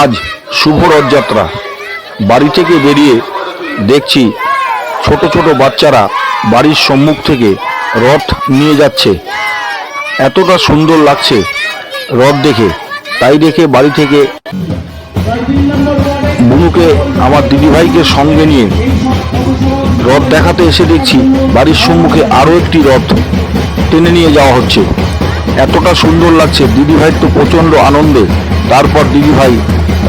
আজ শুভ রথযাত্রা। বাড়ি থেকে বেরিয়ে দেখছি ছোট ছোট বাচ্চারা বাড়ির সম্মুখ থেকে রথ নিয়ে যাচ্ছে। এতটা সুন্দর লাগছে রথ দেখে। তাই দেখে বাড়ি থেকে বুনুকে, আমার দিদিভাইকে সঙ্গে নিয়ে রথ দেখাতে এসে দেখছি বাড়ির সম্মুখে আরও একটি রথ টেনে নিয়ে যাওয়া হচ্ছে। এতটা সুন্দর লাগছে, দিদিভাই তো প্রচণ্ড আনন্দে তারপর দিদিভাই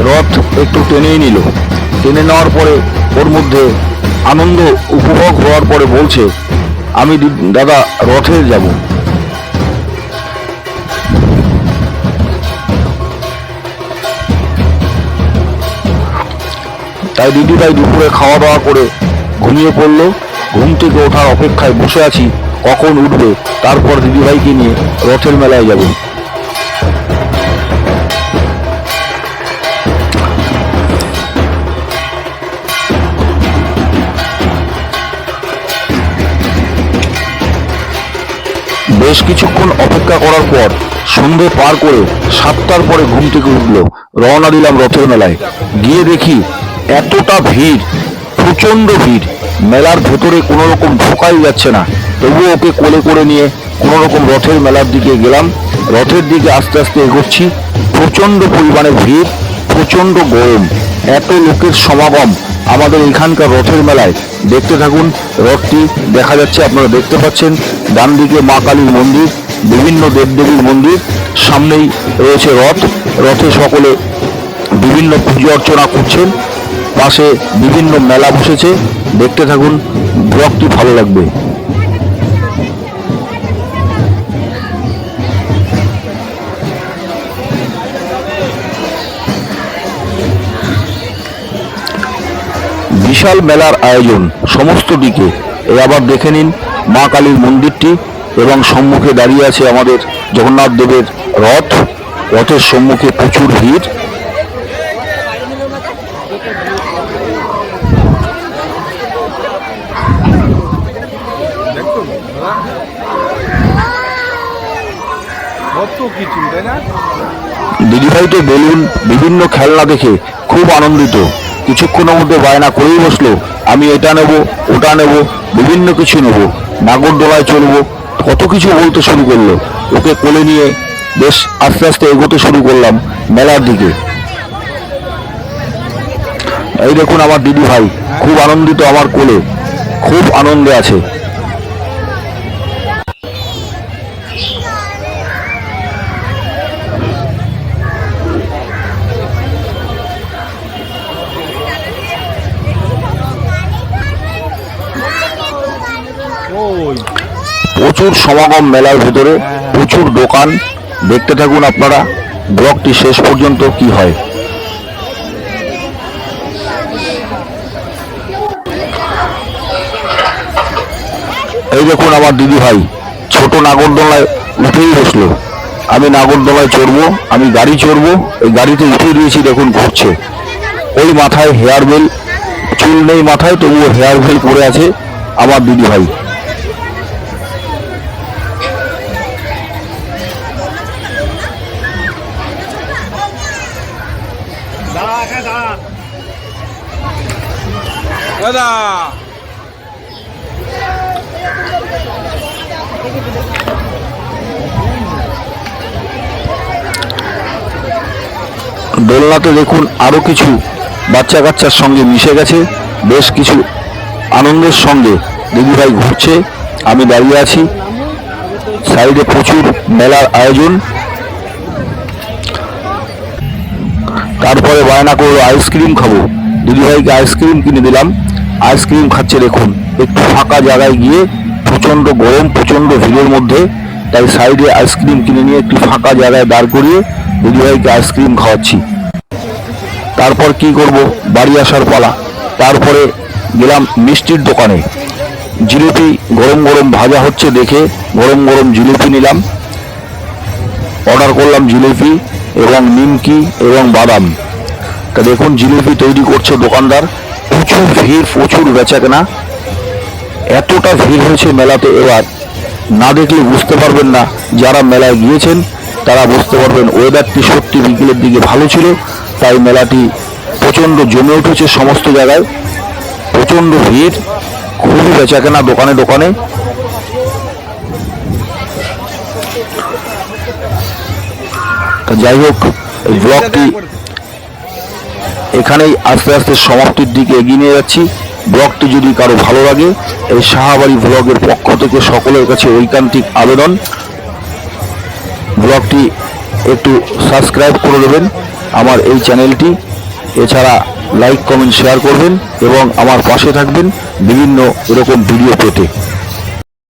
রথ একটু টেনেই নিল। টেনে নেওয়ার পরে ওর মধ্যে আনন্দ উপভোগ হওয়ার পরে বলছে, আমি দাদা, রথে যাব। তাই দিদিভাই দুপুরে খাওয়া দাওয়া করে ঘুমিয়ে পড়ল। ঘুম থেকে ওঠার অপেক্ষায় বসে আছি, কখন উঠবে, তারপর দিদিভাইকে নিয়ে রথের মেলায় যাব। বেশ কিছুক্ষণ অপেক্ষা করার পর সন্ধে পার করে সাতটার পরে ঘুম থেকে উঠল। রওনা দিলাম রথের মেলায়। গিয়ে দেখি এতটা ভিড় প্রচণ্ড ভিড়। মেলার ভেতরে কোনো রকম ঢোকাই যাচ্ছে না। তবুও ওকে কোলে করে নিয়ে কোনো রকম রথের মেলার দিকে গেলাম। রথের দিকে আস্তে আস্তে এগোচ্ছি। প্রচণ্ড পরিমাণে ভিড় প্রচণ্ড গরম। এত লোকের সমাগম আমাদের এখানকার রথের মেলায় দেখতে থাকুন, রথটি দেখা যাচ্ছে, আপনারা দেখতে পাচ্ছেন ডান দিকে মা কালীর মন্দির, বিভিন্ন দেবদেবীর মন্দির, সামনেই রয়েছে রথ, রথে সকলে বিভিন্ন পুজো অর্চনা করছেন, পাশে বিভিন্ন মেলা বসেছে, দেখতে থাকুন, ব্লগটি ভালো লাগবে। বিশাল মেলার আয়োজন। সমস্ত দিকে। এই আবার দেখে নিন মা কালীর মন্দিরটি এবং সম্মুখে দাঁড়িয়ে আছে আমাদের জগন্নাথ দেবের রথ। রথের সম্মুখে প্রচুর ভিড়। দিদিভাই তো বেলুন বিভিন্ন খেলনা দেখে খুব আনন্দিত। কিছুক্ষণের মধ্যে বায়না করেই বসল, আমি এটা নেব, ওটা নেব, বিভিন্ন কিছু নেব, নাগরদোলায় চলবো, কত কিছু বলতে শুরু করল। ওকে কোলে নিয়ে বেশ আস্তে আস্তে এগোতে শুরু করলাম মেলার দিকে। এই দেখুন আমার দিদি ভাই খুব আনন্দিত আমার কোলে, খুব আনন্দে আছে। প্রচুর সমাগম মেলার ভেতরে, প্রচুর দোকান। দেখতে থাকুন আপনারা, ব্লগটি শেষ পর্যন্ত কি হয়। এই দেখুন আমার দিদি ভাই, ছোট নাগরদোলায় উঠেই বসল। আমি নাগরদোলায় চড়বো, আমি গাড়ি চড়বো, এই গাড়িতে উঠে দিয়েছি, দেখুন ঘুরছে। ওই মাথায় হেয়ার বেল চুল নেই মাথায়, তবুও হেয়ার বেল পরে আছে আমার দিদি ভাই। দাদা। দোলনাতে দেখুন আরও কিছু বাচ্চা কাচ্চার সঙ্গে মিশে গেছে বেশ কিছু আনন্দের সঙ্গে দিদিভাই ঘুরছে। আমি দাঁড়িয়ে আছি। সাইডে প্রচুর মেলার আয়োজন। তারপরে বায়না করল, আইসক্রিম খাব। দিদিভাইকে আইসক্রিম কিনে দিলাম। আইসক্রিম খাচ্ছে, দেখুন, একটু ফাঁকা জায়গায় গিয়ে প্রচণ্ড গরম, প্রচণ্ড ভিড়ের মধ্যে, তাই সাইডে আইসক্রিম কিনে নিয়ে একটু ফাঁকা জায়গায় দাঁড় করিয়ে দিদিভাইকে আইসক্রিম খাওয়াচ্ছি। তারপর কি করব? বাড়ি আসার পালা। তারপরে গেলাম মিষ্টির দোকানে। জিলিপি গরম গরম ভাজা হচ্ছে দেখে গরম গরম জিলিপি নিলাম। অর্ডার করলাম জিলিপি। এবং নিমকি এবং বাদাম। তা দেখুন, জিলিপি তৈরি করছে দোকানদার। প্রচুর ভিড়, প্রচুর বেচাকেনা। এতটা ভিড় হয়েছে মেলাতে এবার। না দেখলে বুঝতে পারবেন না যারা মেলায় গিয়েছেন, তারা বুঝতে পারবেন ওয়েদারটি সত্যি বিকেলের দিকে ভালো ছিল। তাই মেলাটি প্রচণ্ড জমে উঠেছে সমস্ত জায়গায়। প্রচণ্ড ভিড়, খুবই বেচাকেনা দোকানে দোকানে। যাই হোক এই ব্লগটি এখানেই আস্তে আস্তে সমাপ্তির দিকে এগিয়ে নিয়ে যাচ্ছি। ব্লগটি যদি কারও ভালো লাগে এই সাহাবাড়ি ব্লগের পক্ষ থেকে সকলের কাছে ঐকান্তিক আবেদন। ব্লগটি একটু সাবস্ক্রাইব করে দেবেন আমার এই চ্যানেলটি। এছাড়া লাইক কমেন্ট শেয়ার করবেন এবং আমার পাশে থাকবেন বিভিন্ন এরকম ভিডিও পেতে।